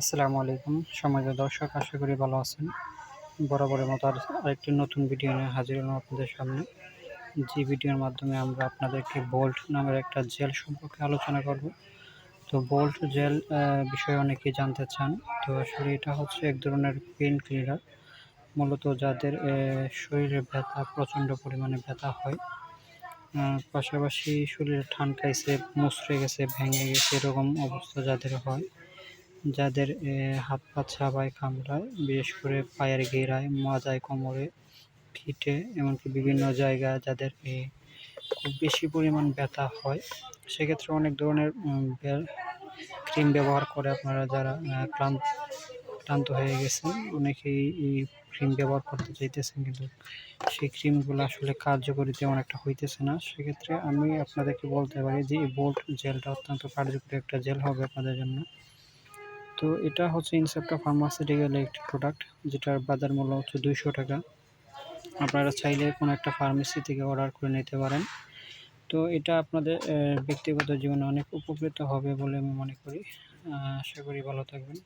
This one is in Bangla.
আসসালামু আলাইকুম। সমাজের দর্শক, আশা করি ভালো আছেন। বরাবরের মতো আর আরেকটি নতুন ভিডিও নিয়ে হাজির হলাম আপনাদের সামনে। যে ভিডিওর মাধ্যমে আমরা আপনাদেরকে বোল্ট নামের একটা জেল সম্পর্কে আলোচনা করব। তো বোল্ট জেল বিষয়ে অনেকেই জানতে চান। তো আসলে এটা হচ্ছে এক ধরনের পেন ক্লিনার মূলত যাদের শরীরে ব্যথা, প্রচণ্ড পরিমাণে ব্যথা হয় পাশাপাশি শরীরে ঠান্ডাইছে মুচড়ে গেছে, ভেঙে গেছে, এরকম অবস্থা যাদের হয়। যাদের হাত পা ছাবায় কামড়ায়, বিশেষ করে পায়ের ঘেরায় মাজায় কোমরে পিঠে এমনকি বিভিন্ন জায়গায় যাদের খুব বেশি পরিমাণ ব্যথা হয়, সেক্ষেত্রে অনেক ধরনের ক্রিম ব্যবহার করে আপনারা যারা ক্লান্ত ক্লান্ত হয়ে গেছেন, অনেকেই এই ক্রিম ব্যবহার করতে চাইতেছেন, কিন্তু সেই ক্রিমগুলো আসলে কার্যকরী তেমন একটা হইতেছে না। সেক্ষেত্রে আমি আপনাদেরকে বলতে পারি যে এই বোল্ট জেলটা অত্যন্ত কার্যকরী একটা জেল হবে আপনাদের জন্য। তো এটা হচ্ছে ইনসেপ্টা ফার্মাসিউটিক্যাল একটি প্রোডাক্ট যেটার বাজার মূল্য হচ্ছে দুইশো টাকা। আপনারা চাইলে কোনো একটা ফার্মেসি থেকে অর্ডার করে নিতে পারেন। তো এটা আপনাদের ব্যক্তিগত জীবনে অনেক উপকৃত হবে বলে আমি মনে করি। আশা করি ভালো থাকবেন।